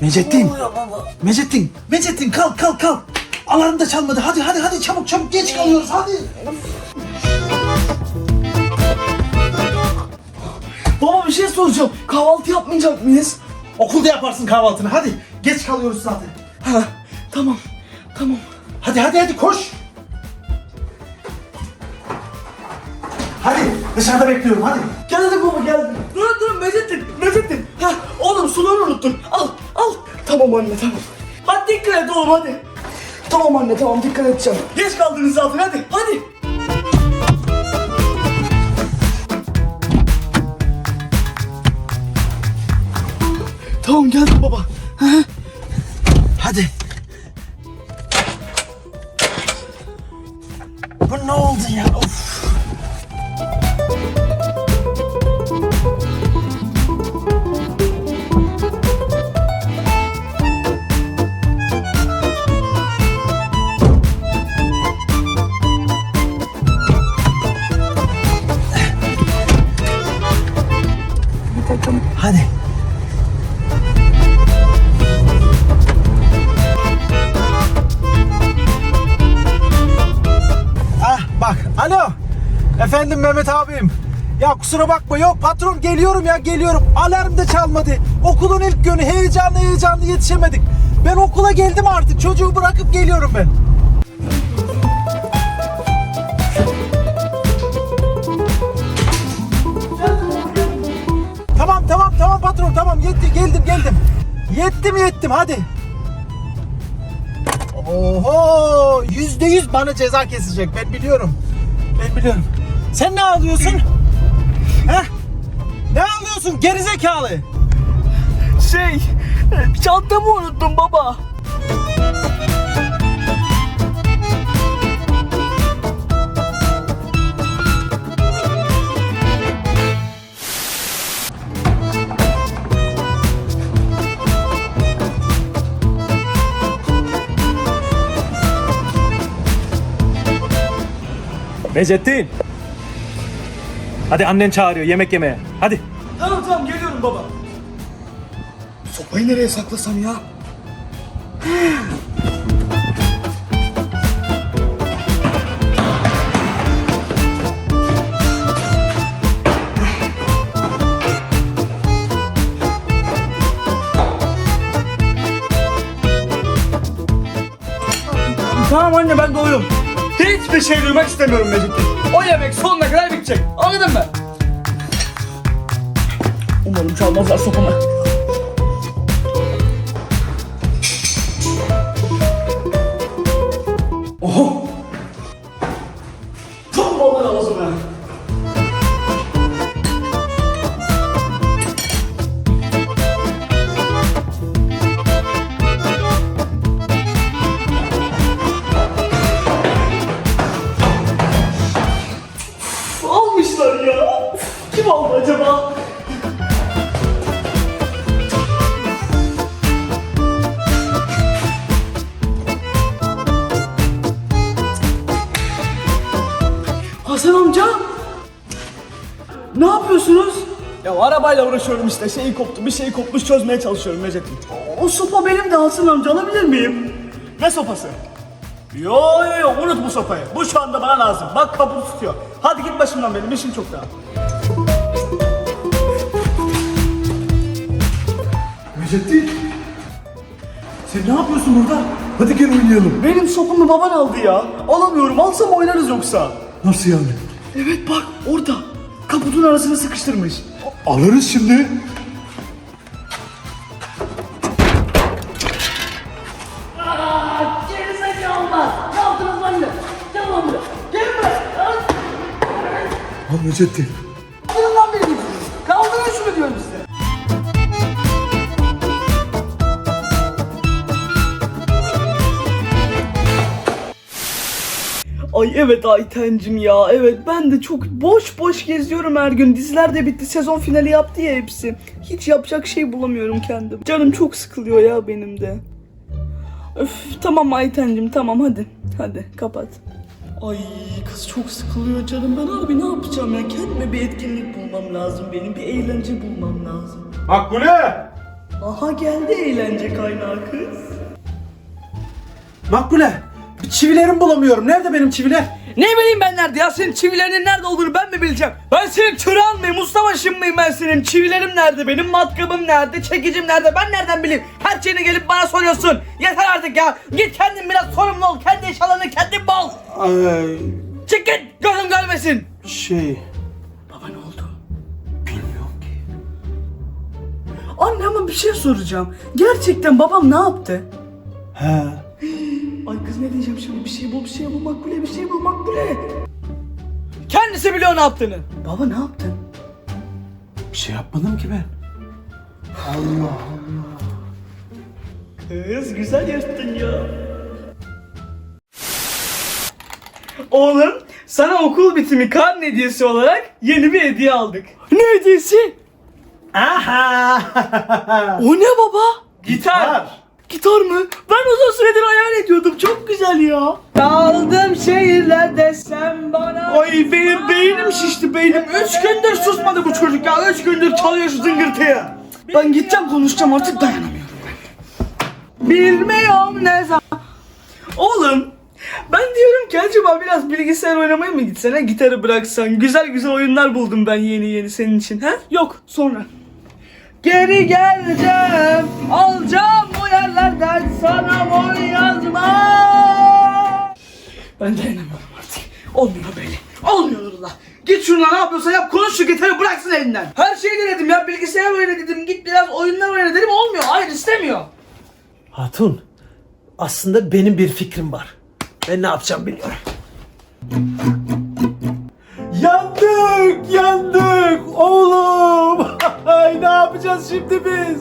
Mecettin. Mecettin. Mecettin kalk kalk kalk. Alarm da çalmadı. Hadi hadi hadi çabuk çabuk geç kalıyoruz hadi. Baba bir şey soracağım. Kahvaltı yapmayacak mıyız? Okulda yaparsın kahvaltını hadi. Geç kalıyoruz zaten. Ha, tamam. Tamam. Hadi hadi hadi koş. Hadi dışarıda bekliyorum hadi. Geldim baba geldim. Dur dur Mecettin. Mecettin. Ha, oğlum suları unuttun. Al al. Tamam anne tamam. Hadi dikkat et oğlum hadi. Tamam anne tamam dikkat edeceğim. Geç kaldınız zaten hadi hadi. Efendim Mehmet abim. Ya kusura bakma yok patron geliyorum ya geliyorum. Alarm da çalmadı. Okulun ilk günü heyecanlı heyecanlı yetişemedik. Ben okula geldim artık çocuğu bırakıp geliyorum ben. Tamam tamam tamam patron tamam yetti geldim geldim. Yettim yettim hadi. Oho yüzde yüz bana ceza kesecek ben biliyorum. Ben biliyorum. Sen ne alıyorsun? Heh? Ne alıyorsun gerizekalı? Şey, e, çantamı unuttum baba. Necettin. Hadi annen çağırıyor yemek yemeye. Hadi. Tamam tamam geliyorum baba. Sopayı nereye saklasam ya? Tamam anne ben doydum. Hiçbir şey duymak istemiyorum Mecit'in. O yemek sonuna kadar bitecek. Anladın mı? Umarım çalmazlar sopamı. Oho! Ya arabayla uğraşıyorum işte. Şeyi koptu, bir şey kopmuş çözmeye çalışıyorum Necettin. O sopa benim de Hasan amca alabilir miyim? Ne sopası? Yo yo yo unut bu sopayı. Bu şu anda bana lazım. Bak kapı tutuyor. Hadi git başımdan benim işim çok daha. Mecettin. Sen ne yapıyorsun burada? Hadi gel oynayalım. Benim sopamı baban aldı ya. Alamıyorum. Alsam oynarız yoksa. Nasıl yani? Evet bak orada. Kaputun arasına sıkıştırmış. Alırız şimdi. Gerizekalılar! Ay evet Aytencim ya evet ben de çok boş boş geziyorum her gün. Diziler de bitti sezon finali yaptı ya hepsi. Hiç yapacak şey bulamıyorum kendim. Canım çok sıkılıyor ya benim de. Öf tamam Aytencim tamam hadi. Hadi kapat. Ay kız çok sıkılıyor canım ben abi ne yapacağım ya kendime bir etkinlik bulmam lazım benim bir eğlence bulmam lazım. Makbule! Aha geldi eğlence kaynağı kız. Makbule çivilerimi bulamıyorum. Nerede benim çiviler? Ne bileyim ben nerede ya senin çivilerinin nerede olduğunu ben mi bileceğim? Ben senin çırağın mıyım Mustafa'şın mıyım ben senin? Çivilerim nerede benim matkabım nerede çekicim nerede ben nereden bileyim? Her şeyini gelip bana soruyorsun. Yeter artık ya. Git kendin biraz sorumlu ol. Kendi eşyalarını kendin bul. Ay, Çık git gözüm görmesin. şey Baba ne oldu? bilmiyorum ki. Anne ama bir şey soracağım. Gerçekten babam ne yaptı? He. Ay kız ne diyeceğim şimdi? Bir şey bul, bir şey bul, makbule, bir şey bul, makbule. Kendisi biliyor ne yaptığını. Baba ne yaptın? Bir şey yapmadım ki ben. Allah Kız güzel yaptın ya. Oğlum sana okul bitimi karne hediyesi olarak yeni bir hediye aldık. Ne hediyesi? Aha. O ne baba? Gitar. Gitar mı? Ben uzun süredir hayal ediyordum. Çok güzel ya. Kaldım şehirler desem bana. Ay benim beynim şişti beynim. Üç gündür susmadı bu çocuk ya. Üç gündür çalıyor şu zıngırtıyı. Ben gideceğim konuşacağım artık dayanamıyorum ben. Bilmiyorum ne zaman. Oğlum ben diyorum ki acaba biraz bilgisayar oynamaya mı gitsene gitarı bıraksan güzel güzel oyunlar buldum ben yeni yeni senin için ha? Yok sonra. Geri geleceğim alacağım yerlerden sana mor yazma. Ben dayanamıyorum artık. Olmuyor böyle. Olmuyor Nurullah. Git şuna ne yapıyorsa yap konuş şu gitarı bıraksın elinden. Her şeyi denedim ya bilgisayar oyna dedim git biraz oyunlar oyna dedim olmuyor hayır istemiyor. Hatun. Aslında benim bir fikrim var. Ben ne yapacağım biliyorum. Yandık, yandık oğlum. Ay ne yapacağız şimdi biz?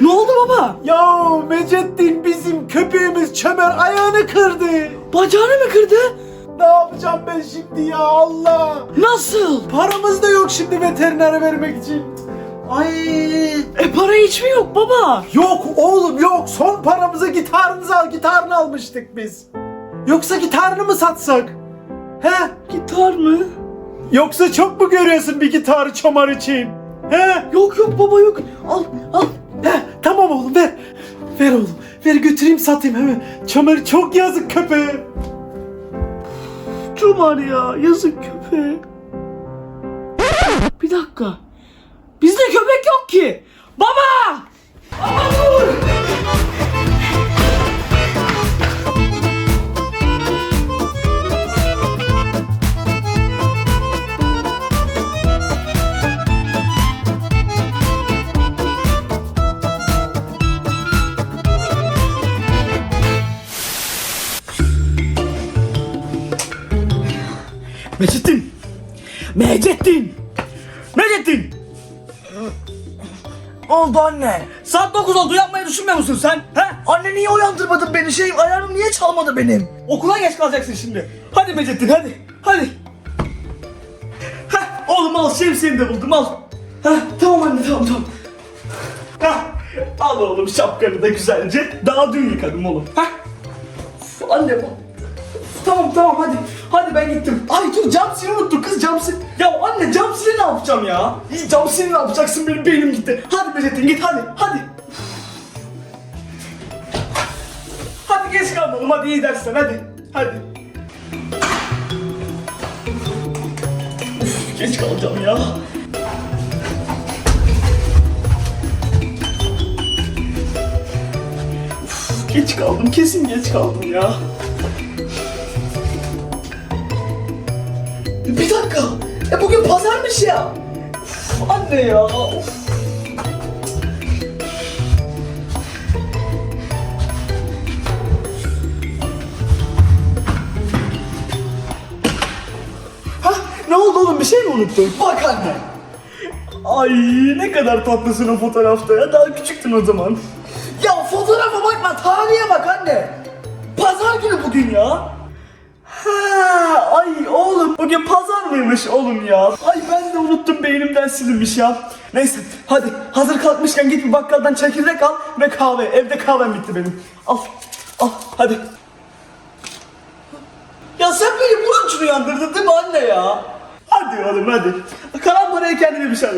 Ne oldu baba? Ya Mecettin bizim köpeğimiz Çömer ayağını kırdı. Bacağını mı kırdı? Ne yapacağım ben şimdi ya Allah? Nasıl? Paramız da yok şimdi veterinere vermek için. Ay E para hiç mi yok baba? yok oğlum yok. Son paramızı gitarımızı al gitarını almıştık biz. Yoksa gitarını mı satsak? He? Gitar mı? Yoksa çok mu görüyorsun bir gitarı çomar için? He? Yok yok baba yok. Al al. He? Tamam oğlum ver. Ver oğlum. Ver götüreyim satayım hemen. Çömer çok yazık köpeğe. Cumar ya yazık köpeğe. Bir dakika. Bizde köpek yok ki. Baba! Baba dur! Mecettin! Mecettin! Mecettin! Oldu anne. Saat 9 oldu yapmayı düşünmüyor musun sen? He? Anne niye uyandırmadın beni? Şey ayarım niye çalmadı benim? Okula geç kalacaksın şimdi. Hadi Mecettin hadi. Hadi. Heh, oğlum al şemsiyeni de buldum al. Heh, tamam anne tamam tamam. Heh, al oğlum şapkanı da güzelce. Daha dün yıkadım oğlum. Heh. Uf, Anne bak. Tamam tamam hadi. Hadi ben gittim. Ay dur cam sili unuttum kız cam sil. Ya anne cam sili ne yapacağım ya? İyi cam sili ne yapacaksın benim beynim gitti. Hadi Becettin git hadi hadi. Hadi geç kalmalım hadi iyi dersler hadi. Hadi. Geç kalacağım ya. Geç kaldım kesin geç kaldım ya. Dakika. E bugün pazarmış ya. Uf, anne ya. Hah, ne oldu oğlum bir şey mi unuttun? Bak anne. Ay ne kadar tatlısın o fotoğrafta ya. Daha küçüktün o zaman. Ya fotoğrafa bakma tarihe bak anne. Pazar günü bugün ya. Ay oğlum bugün pazar mıymış oğlum ya? Ay ben de unuttum beynimden silinmiş ya. Neyse hadi hazır kalkmışken git bir bakkaldan çekirdek al ve kahve. Evde kahvem bitti benim. Al al hadi. Ya sen beni bunun için uyandırdın değil mi anne ya? Hadi oğlum hadi. Kalan parayı kendine bir şey.